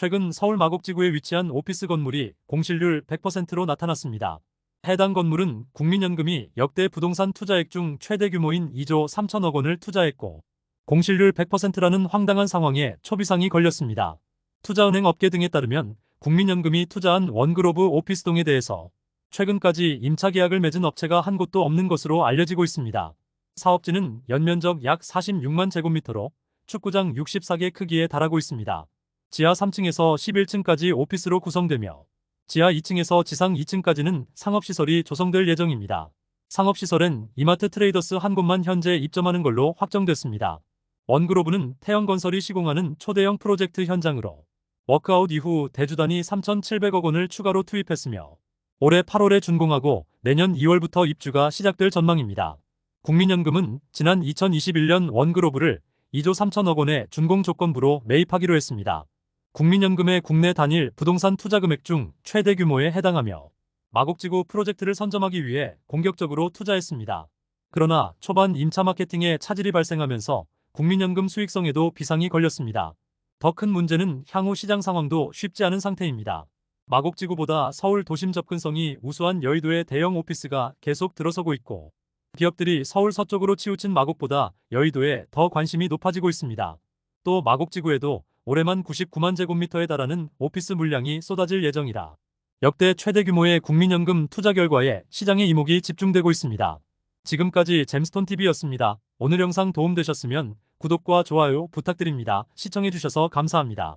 최근 서울 마곡지구에 위치한 오피스 건물이 공실률 100%로 나타났습니다. 해당 건물은 국민연금이 역대 부동산 투자액 중 최대 규모인 2조 3천억 원을 투자했고 공실률 100%라는 황당한 상황에 초비상이 걸렸습니다. 투자은행 업계 등에 따르면 국민연금이 투자한 원그로브 오피스동에 대해서 최근까지 임차 계약을 맺은 업체가 한 곳도 없는 것으로 알려지고 있습니다. 사업지는 연면적 약 46만 제곱미터로 축구장 64개 크기에 달하고 있습니다. 지하 3층에서 11층까지 오피스로 구성되며 지하 2층에서 지상 2층까지는 상업시설이 조성될 예정입니다. 상업시설엔 이마트 트레이더스 한 곳만 현재 입점하는 걸로 확정됐습니다. 원그로브는 태영건설이 시공하는 초대형 프로젝트 현장으로 워크아웃 이후 대주단이 3,700억 원을 추가로 투입했으며 올해 8월에 준공하고 내년 2월부터 입주가 시작될 전망입니다. 국민연금은 지난 2021년 원그로브를 2조 3천억 원의 준공 조건부로 매입하기로 했습니다. 국민연금의 국내 단일 부동산 투자 금액 중 최대 규모에 해당하며 마곡지구 프로젝트를 선점하기 위해 공격적으로 투자했습니다. 그러나 초반 임차 마케팅에 차질이 발생하면서 국민연금 수익성에도 비상이 걸렸습니다. 더 큰 문제는 향후 시장 상황도 쉽지 않은 상태입니다. 마곡지구보다 서울 도심 접근성이 우수한 여의도의 대형 오피스가 계속 들어서고 있고 기업들이 서울 서쪽으로 치우친 마곡보다 여의도에 더 관심이 높아지고 있습니다. 또 마곡지구에도 올해만 99만 제곱미터에 달하는 오피스 물량이 쏟아질 예정이라 역대 최대 규모의 국민연금 투자 결과에 시장의 이목이 집중되고 있습니다. 지금까지 잼스톤TV였습니다. 오늘 영상 도움되셨으면 구독과 좋아요 부탁드립니다. 시청해주셔서 감사합니다.